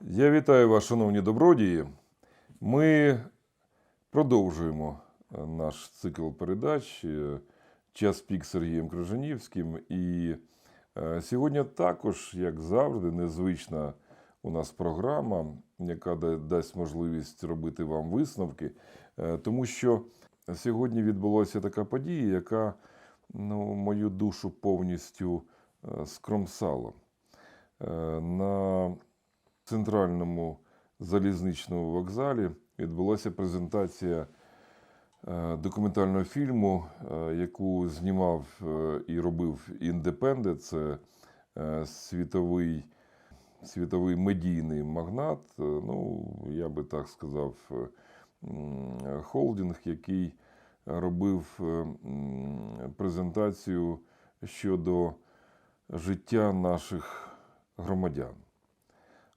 Я вітаю вас, шановні добродії. Ми продовжуємо е, наш цикл передач е, Час пік Сергієм Крижанівським. І е, сьогодні також, як завжди, незвична у нас програма, яка дасть можливість робити вам висновки, тому що сьогодні відбулася така подія, яка ну, мою душу повністю скромсала. На центральному залізничному вокзалі відбулася презентація е, документального фільму, е, яку знімав е, і робив Індепендент. Це світовий, світовий медійний магнат. Ну, я би так сказав, холдинг, який робив презентацію щодо життя наших громадян.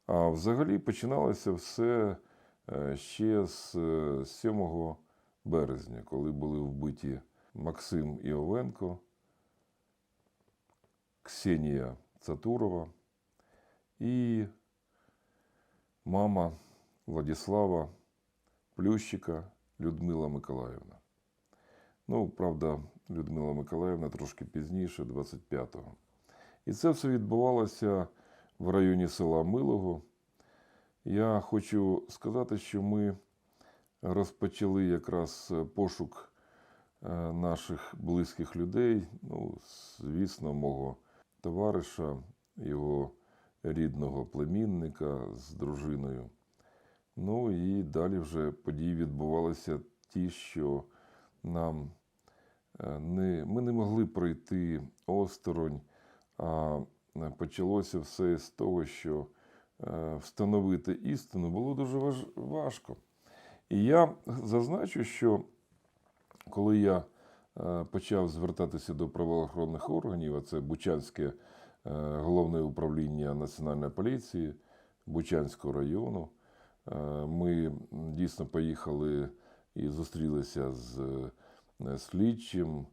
А взагалі починалося все е, ще з е, 7 березня, коли були вбиті Максим Іовенко, Ксенія Цатурова і мама Владислава Плющика Людмила Миколаївна. Ну, правда, Людмила Миколаївна трошки пізніше, 25-го. І це все відбувалося в районі села Милого. Я хочу сказати, що ми розпочали якраз пошук е, наших близьких людей, ну, звісно, мого товариша, його рідного племінника з дружиною. Ну і далі вже події відбувалися ті, що нам е, не, ми не могли пройти осторонь, а е, почалося все з того, що е, встановити істину було дуже важко. І я зазначу, що коли я е, почав звертатися до правоохоронних органів, а це Бучанське е, головне управління Національної поліції Бучанського району, е, ми дійсно поїхали і зустрілися з е, слідчим, е,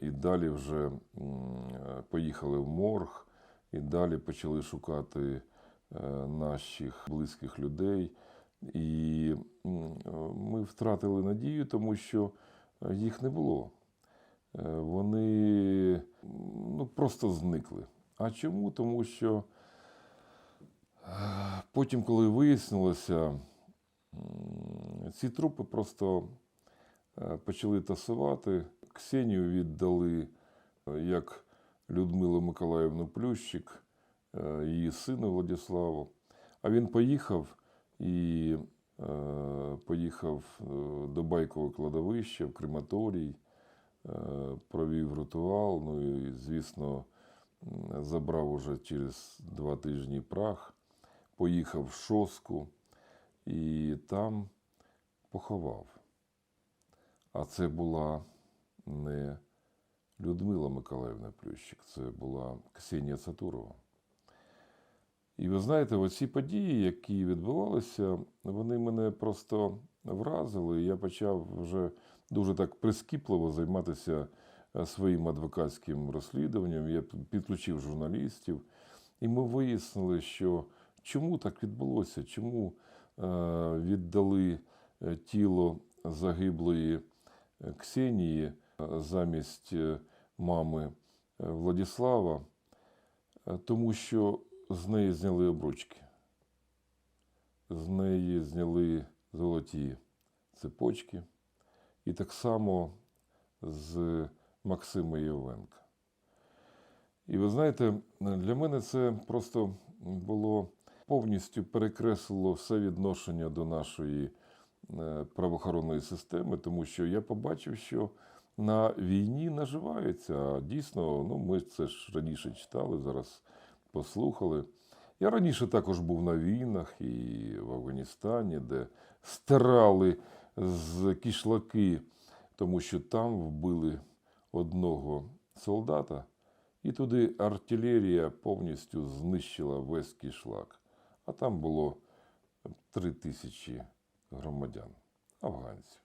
і далі вже е, поїхали в морг, і далі почали шукати е, наших близьких людей. І е, ми втратили надію, тому що е, їх не було. Е, Вони ну, просто зникли. А чому? Тому що е, потім, коли вияснилося, ці трупи просто е, почали тасувати. Ксенію віддали е, як Людмилу Миколаївну Плющик, е, її сину Владиславу. А він поїхав і е, поїхав до Байкового кладовища в крематорій, провів ритуал. Ну і, звісно, забрав уже через два тижні прах, поїхав в Шоску і там поховав. А це була не Людмила Миколаївна Плющик, це була Ксенія Цатурова. І ви знаєте, оці події, які відбувалися, вони мене просто вразили. Я почав вже дуже так прискіпливо займатися е, своїм адвокатським розслідуванням. Я підключив журналістів, і ми вияснили, що чому так відбулося, чому е, віддали е, тіло загиблої Ксенії замість е, мами е, Владислава, Е, тому що з неї зняли обручки. З неї зняли золоті цепочки. І так само з Максима Євенка. І ви знаєте, для мене це просто було повністю перекреслило все відношення до нашої правоохоронної системи, тому що я побачив, що на війні наживаються. Дійсно, ну ми це ж раніше читали, зараз послухали. Я раніше також був на війнах і в Афганістані, де стирали з кішлаки, тому що там вбили одного солдата, і туди артилерія повністю знищила весь кішлак. А там було три тисячі громадян, афганців.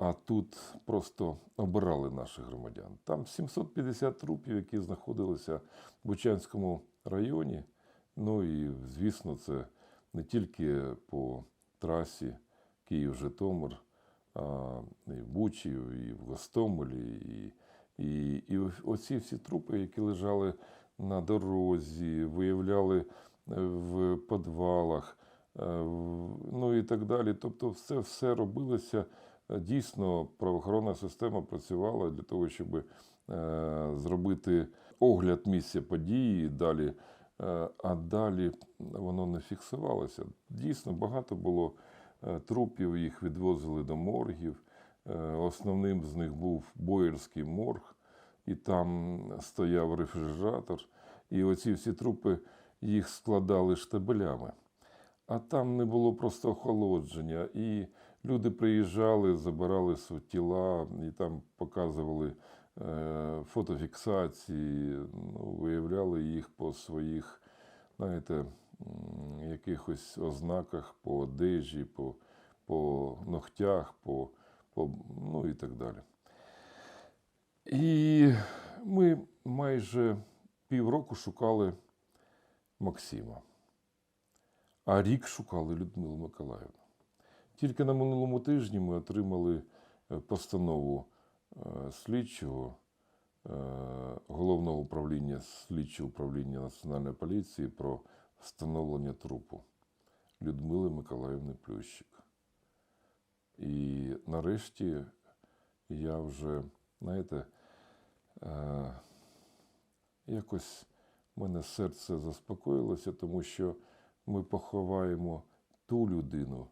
А тут просто обирали наших громадян. Там 750 трупів, які знаходилися в Бучанському районі, Ну і, звісно, це не тільки по трасі Київ-Житомир, а і в Бучі, і в Гостомелі, і, і, і оці всі трупи, які лежали на дорозі, виявляли е, в підвалах, е, ну і так далі. Тобто, все, все робилося. Дійсно, правоохоронна система працювала для того, щоб е, зробити огляд місця події. Далі, е, а далі воно не фіксувалося. Дійсно, багато було е, трупів, їх відвозили до моргів. Основним з них був Боєрський морг, і там стояв рефрижератор. І оці всі трупи їх складали штабелями. А там не було просто охолодження. І люди приїжджали, забирали свої тіла, і там показували е, фотофіксації, ну, виявляли їх по своїх, знаєте, якихось ознаках, по одежі, по, по ногтях, по, по, ну і так далі. І ми майже півроку шукали Максима, а рік шукали Людмилу Миколаївну. Тільки на минулому тижні ми отримали е, постанову е, слідчого е, головного управління слідчого управління Національної поліції про встановлення трупу Людмили Миколаївни Плющик. І нарешті я вже, знаєте, якось в мене серце заспокоїлося, тому що ми поховаємо ту людину,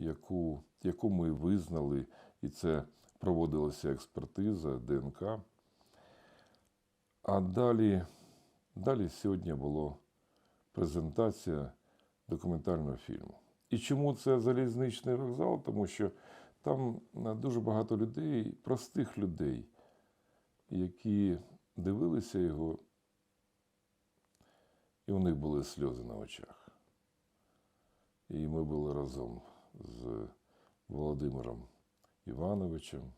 яку, яку ми визнали, і це проводилася експертиза ДНК. А далі, далі сьогодні була презентація документального фільму. І чому це залізничний вокзал? Тому що там е, дуже багато людей, простих людей, які дивилися його, і у них були сльози на очах. І ми були разом з Володимиром Івановичем,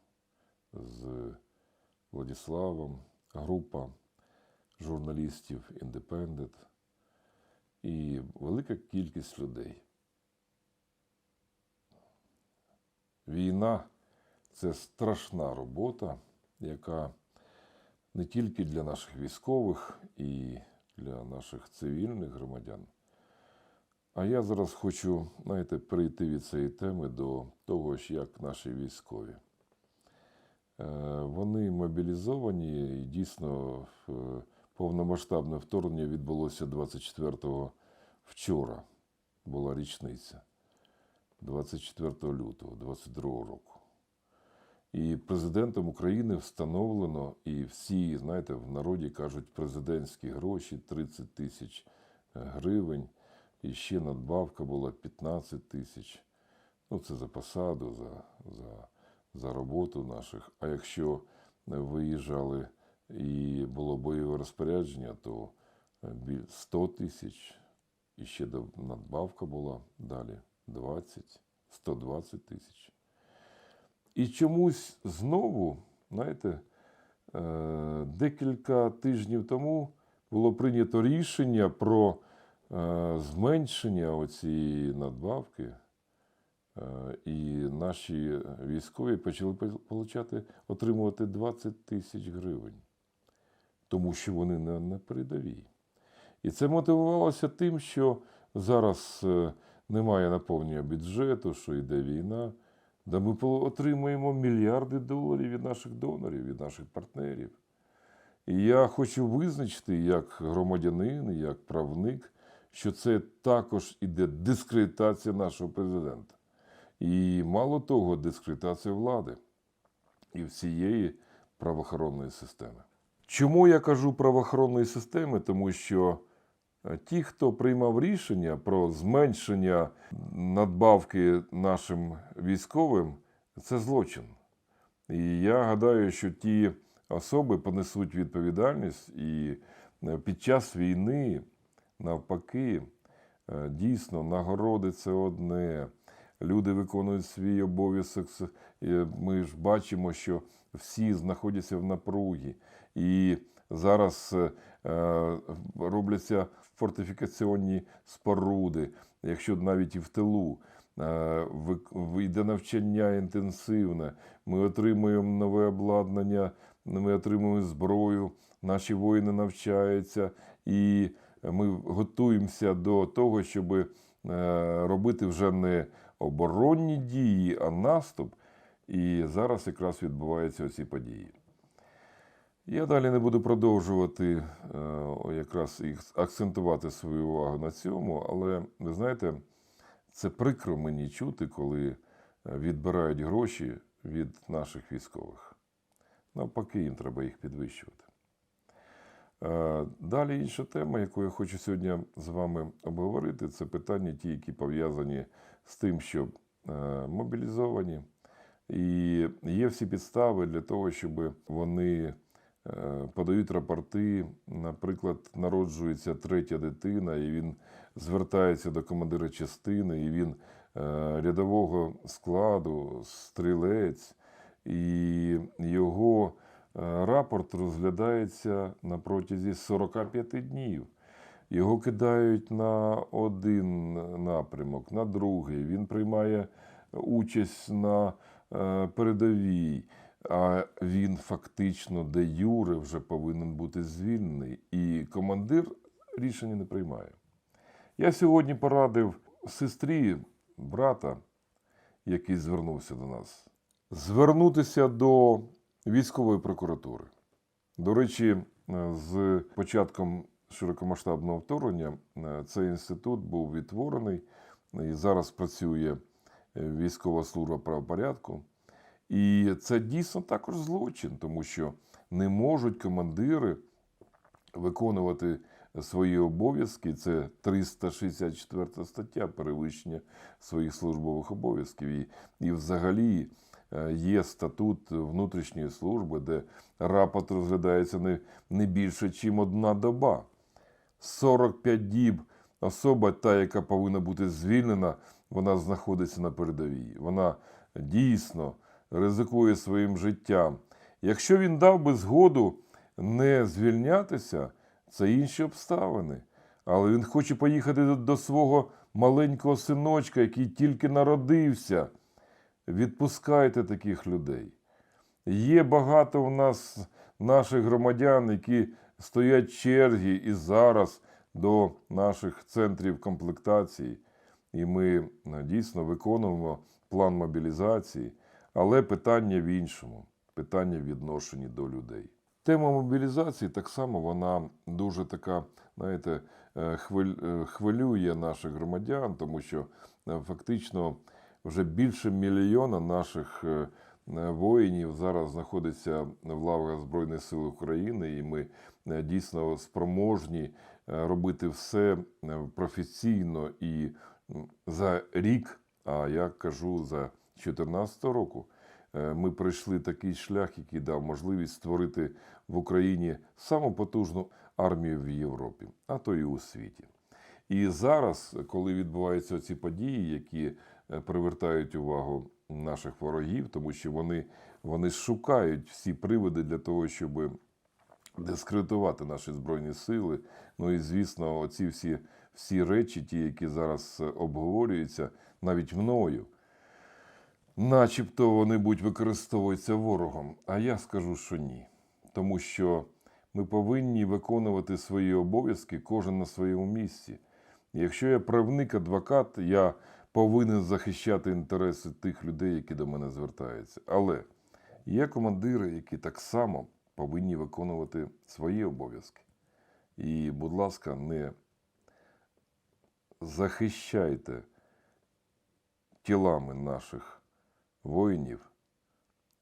з Владиславом, група журналістів Індепендент і велика кількість людей. Війна це страшна робота, яка не тільки для наших військових і для наших цивільних громадян. А я зараз хочу, знаєте, перейти від цієї теми до того, як наші військові. Е, Вони мобілізовані і дійсно е, повномасштабне вторгнення відбулося 24-го вчора. Була річниця. 24 лютого 22 року. І президентом України встановлено, і всі, знаєте, в народі кажуть, президентські гроші 30 тисяч гривень, і ще надбавка була 15 тисяч. Ну, це за посаду, за, за, за роботу наших. А якщо виїжджали і було бойове розпорядження, то біль 100 тисяч, і ще надбавка була далі 20, 120 тисяч. І чомусь знову, знаєте, е, декілька тижнів тому було прийнято рішення про е, зменшення оцієї надбавки. Е, І наші військові почали получати, отримувати 20 тисяч гривень, тому що вони на, на передовій. І це мотивувалося тим, що зараз е, немає наповнення бюджету, що йде війна. Да ми отримуємо мільярди доларів від наших донорів, від наших партнерів. І я хочу визначити як громадянин, як правник, що це також іде дискредитація нашого президента. І мало того, дискредитація влади і всієї правоохоронної системи. Чому я кажу правоохоронної системи? Тому що е, ті, хто приймав рішення про зменшення надбавки нашим військовим, це злочин. І я гадаю, що ті особи понесуть відповідальність і е, під час війни, навпаки, е, дійсно нагороди це одне. Люди виконують свій обов'язок. Ми ж бачимо, що всі знаходяться в напругі. І зараз е, е, робляться фортифікаційні споруди, якщо навіть і в тилу. Йде навчання інтенсивне, ми отримуємо нове обладнання, ми отримуємо зброю, наші воїни навчаються, і ми готуємося до того, щоб е, робити вже не оборонні дії, а наступ. І зараз якраз відбуваються ці події. Я далі не буду продовжувати е, якраз акцентувати свою увагу на цьому, але ви знаєте, це прикро мені чути, коли е, відбирають гроші від наших військових. Навпаки, їм треба їх підвищувати. Е, Далі інша тема, яку я хочу сьогодні з вами обговорити, це питання ті, які пов'язані з тим, що е, мобілізовані. І є всі підстави для того, щоб вони е, подають рапорти. Наприклад, народжується третя дитина, і він звертається до командира частини, і він рядового складу, стрілець, і його рапорт розглядається на протязі 45 днів. Його кидають на один напрямок, на другий. Він приймає участь на е, передовій, а він фактично де юре вже повинен бути звільнений. І командир рішення не приймає. Я сьогодні порадив сестрі брата, який звернувся до нас, звернутися до військової прокуратури. До речі, е, з початком широкомасштабного вторгнення е, цей інститут був відтворений і зараз працює е, військова служба правопорядку. І це дійсно також злочин, тому що не можуть командири виконувати свої обов'язки. Це 364 стаття перевищення своїх службових обов'язків. І, і взагалі є статут внутрішньої служби, де рапорт розглядається не, не більше, ніж одна доба. 45 діб особа, та, яка повинна бути звільнена, вона знаходиться на передовій. Вона дійсно ризикує своїм життям. Якщо він дав би згоду не звільнятися, це інші обставини. Але він хоче поїхати до свого маленького синочка, який тільки народився. Відпускайте таких людей. Є багато в нас наших громадян, які стоять черги і зараз до наших центрів комплектації. І ми е, дійсно виконуємо план мобілізації, але питання в іншому питання в відношенні до людей. Тема мобілізації так само вона дуже така, знаєте, е, е, хвилює наших громадян, тому що фактично вже більше мільйона наших е, е, воїнів зараз знаходиться в лавах Збройних сил України, і ми е, дійсно спроможні робити все професійно і за рік, а я кажу за 2014 року. Ми пройшли такий шлях, який дав можливість створити в Україні саму потужну армію в Європі, а то і у світі. І зараз, коли відбуваються ці події, які привертають увагу наших ворогів, тому що вони, вони шукають всі приводи для того, щоб дискредитувати наші збройні сили. Ну і звісно, оці всі, всі речі, ті, які зараз е, обговорюються, навіть мною, начебто вони будуть використовуються ворогом. А я скажу, що ні. Тому що ми повинні виконувати свої обов'язки кожен на своєму місці. Якщо я правник, адвокат, я повинен захищати інтереси тих людей, які до мене звертаються. Але є командири, які так само повинні виконувати свої обов'язки. І, будь ласка, не захищайте тілами наших воїнів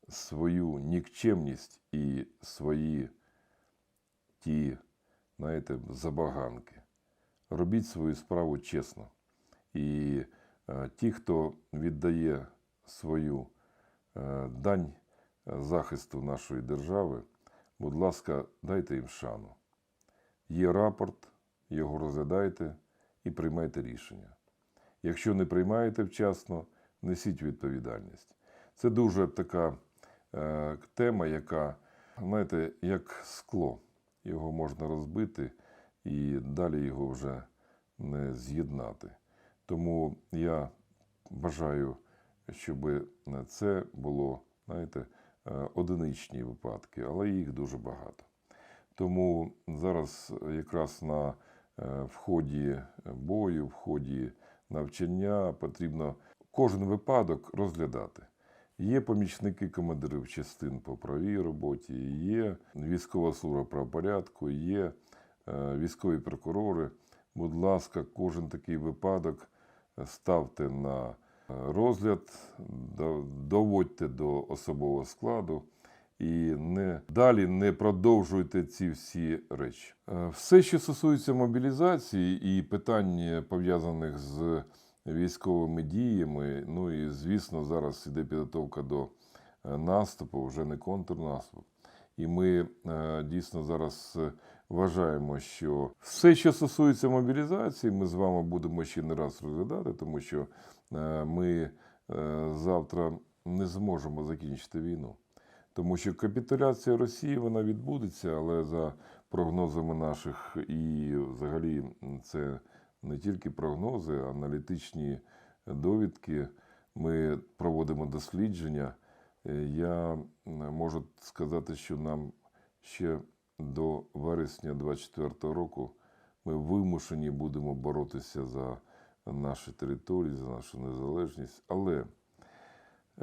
свою нікчемність і свої ті, знаєте, забаганки. Робіть свою справу чесно. І ті, хто віддає свою е, дань е, захисту нашої держави, будь ласка, дайте їм шану. Є рапорт, його розглядайте і приймайте рішення. Якщо не приймаєте вчасно, несіть відповідальність. Це дуже така е, тема, яка, знаєте, як скло. його можна розбити і далі його вже не з'єднати. Тому я бажаю, щоб це було, знаєте, е, одиничні випадки, але їх дуже багато. Тому зараз якраз на е, вході бою, в ході навчання потрібно кожен випадок розглядати. Є помічники командирів частин по правій роботі, є військова служба правопорядку, є е, військові прокурори. Будь ласка, кожен такий випадок ставте на е, розгляд, доводьте до особового складу і не далі не продовжуйте ці всі речі. Е, Все, що стосується мобілізації і питань пов'язаних з військовими діями, ну і звісно, зараз іде підготовка до е, наступу, вже не контрнаступ. І ми дійсно зараз вважаємо, що все, що стосується мобілізації, ми з вами будемо ще не раз розглядати, тому що е, ми е, завтра не зможемо закінчити війну. Тому що капітуляція Росії вона відбудеться, але за прогнозами наших і взагалі це не тільки прогнози, а аналітичні довідки. Ми проводимо дослідження. Е, Я можу сказати, що нам ще до вересня 2024 року ми вимушені будемо боротися за наші території, за нашу незалежність. Але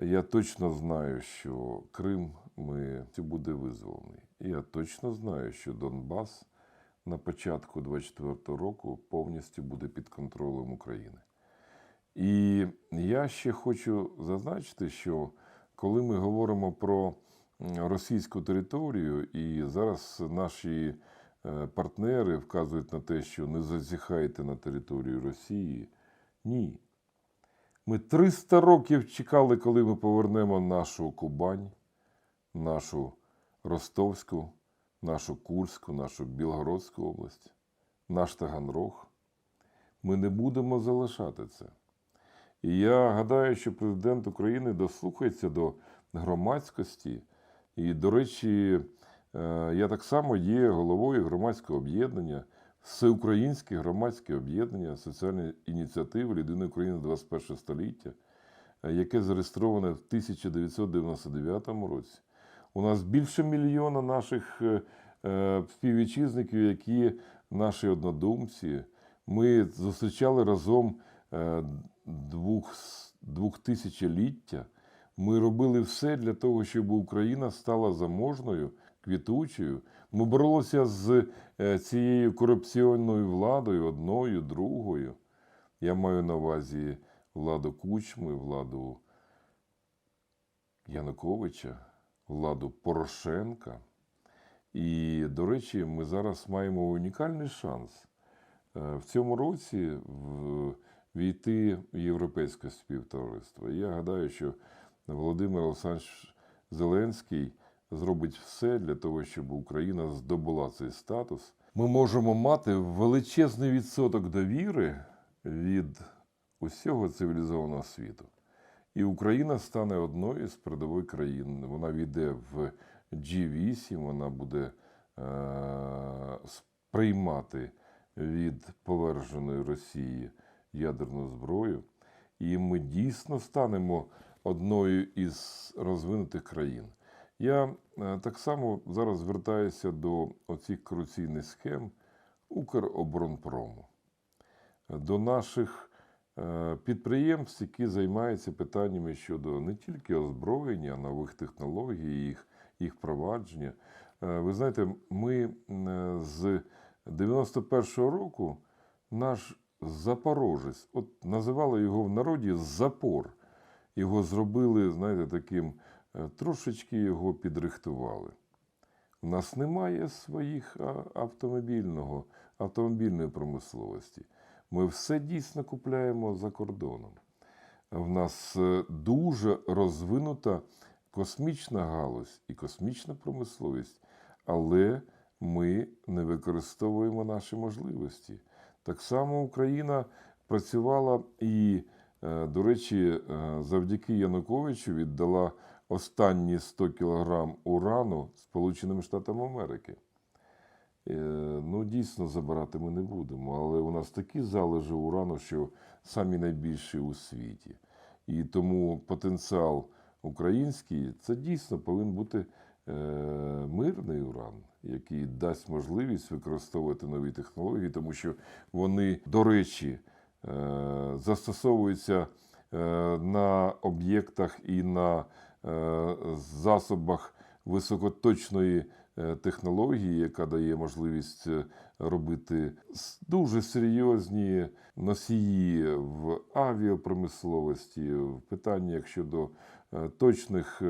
я точно знаю, що Крим ми буде визволений. І я точно знаю, що Донбас на початку 2024 року повністю буде під контролем України. І я ще хочу зазначити, що коли ми говоримо про російську територію, і зараз наші е, партнери вказують на те, що не зазіхайте на територію Росії. Ні. Ми 300 років чекали, коли ми повернемо нашу Кубань, нашу Ростовську, нашу Курську, нашу Білгородську область, наш Таганрог. Ми не будемо залишати це. І я гадаю, що президент України дослухається до громадськості. І, до речі, е, я так само є головою громадського об'єднання, всеукраїнське громадське об'єднання соціальної ініціативи Людини України 21 століття, е, яке зареєстроване в 1999 році. У нас більше мільйона наших е, співвітчизників, які наші однодумці. Ми зустрічали разом двох, двохтисячоліття. Ми робили все для того, щоб Україна стала заможною, квітучою. Ми боролися з е, цією корупційною владою, одною, другою. Я маю на увазі владу Кучми, владу Януковича, владу Порошенка. І, до речі, ми зараз маємо унікальний шанс е, в цьому році війти в європейське співтовариство. Я гадаю, що Володимир Олександрович Зеленський зробить все для того, щоб Україна здобула цей статус. Ми можемо мати величезний відсоток довіри від усього цивілізованого світу. І Україна стане одною з передових країн. Вона війде в G8, вона буде е- сприймати від поверженої Росії ядерну зброю. І ми дійсно станемо одною із розвинутих країн. Я е, так само зараз звертаюся до оцих корупційних схем Укроборонпрому, до наших е, підприємств, які займаються питаннями щодо не тільки озброєння, нових технологій, їх, їх впровадження. Е, Ви знаєте, ми з 91-го року наш Запорожець, от називали його в народі Запор. Його зробили, знаєте, таким, е, трошечки його підрихтували. У нас немає своїх автомобільного, автомобільної промисловості. Ми все дійсно купляємо за кордоном. В нас е, дуже розвинута космічна галузь і космічна промисловість, але ми не використовуємо наші можливості. Так само Україна працювала і, до речі, е, завдяки Януковичу віддала останні 100 кілограм урану Сполученим Штатам Америки. Е, Ну, дійсно, забирати ми не будемо, але у нас такі залежи урану, що самі найбільші у світі. І тому потенціал український це дійсно повинен бути е, мирний уран, який дасть можливість використовувати нові технології, тому що вони, до речі, е, застосовуються е, на об'єктах і на е, засобах високоточної технології, яка дає можливість робити дуже серйозні носії в авіапромисловості, в питаннях щодо точних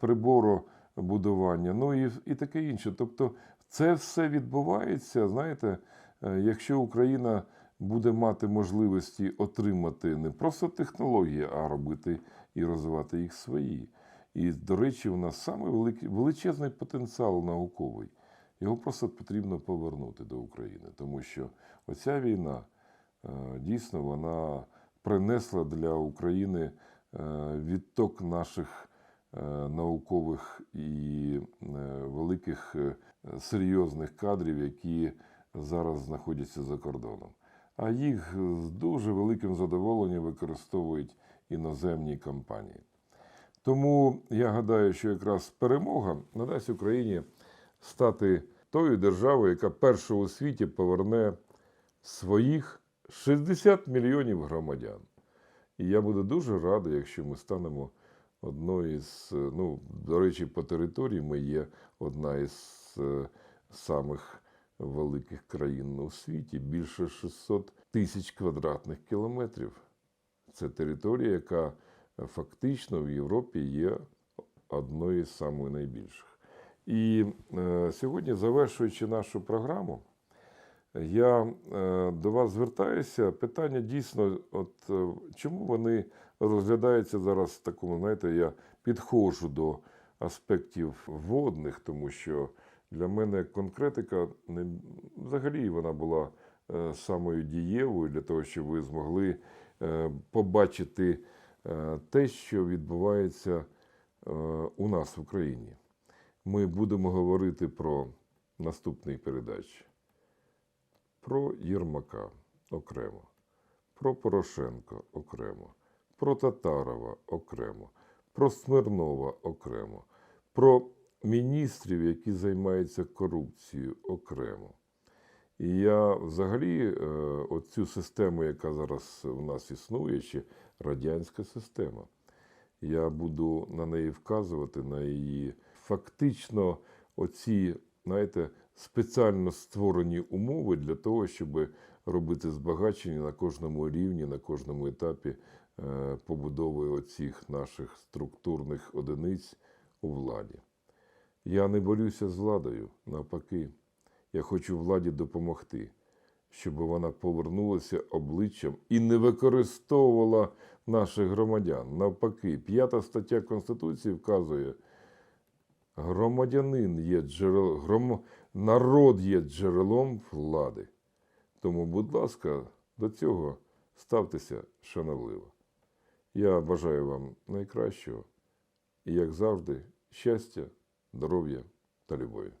приборобудування, ну і, і таке інше. Тобто, це все відбувається, знаєте, якщо Україна буде мати можливості отримати не просто технології, а робити і розвивати їх свої. І, до речі, у нас саме величезний потенціал науковий. Його просто потрібно повернути до України, тому що оця війна е, дійсно вона принесла для України е, відток наших е, наукових і великих серйозних кадрів, які зараз знаходяться за кордоном. А їх з дуже великим задоволенням використовують іноземні компанії. Тому я гадаю, що якраз перемога надасть Україні стати тою державою, яка перша у світі поверне своїх 60 мільйонів громадян. І я буду дуже радий, якщо ми станемо одною з, е, ну, до речі, по території ми є одна із е, самих великих країн у світі, більше 600 тисяч квадратних кілометрів. Це територія, яка фактично в Європі є одною з найбільших. І е, сьогодні, завершуючи нашу програму, я е, до вас звертаюся. Питання дійсно, от е, чому вони розглядаються зараз в такому, знаєте, я підходжу до аспектів водних, тому що для мене конкретика не, взагалі вона була е, самою дієвою для того, щоб ви змогли е, побачити е, те, що відбувається у нас в Україні. Ми будемо говорити про наступний передач. Про Єрмака окремо, про Порошенка окремо, про Татарова окремо, про Смирнова окремо, про міністрів, які займаються корупцією окремо. І я взагалі е, оцю систему, яка зараз у нас існує, ще радянська система, я буду на неї вказувати, на її фактично оці, знаєте, спеціально створені умови для того, щоб робити збагачення на кожному рівні, на кожному етапі е, побудови оцих наших структурних одиниць у владі. Я не борюся з владою, навпаки. Я хочу владі допомогти, щоб вона повернулася обличчям і не використовувала наших громадян. Навпаки, п'ята стаття Конституції вказує, громадянин є джерелом, гром... народ є джерелом влади. Тому, будь ласка, до цього ставтеся шанобливо. Я бажаю вам найкращого і, як завжди, щастя, здоров'я та любові.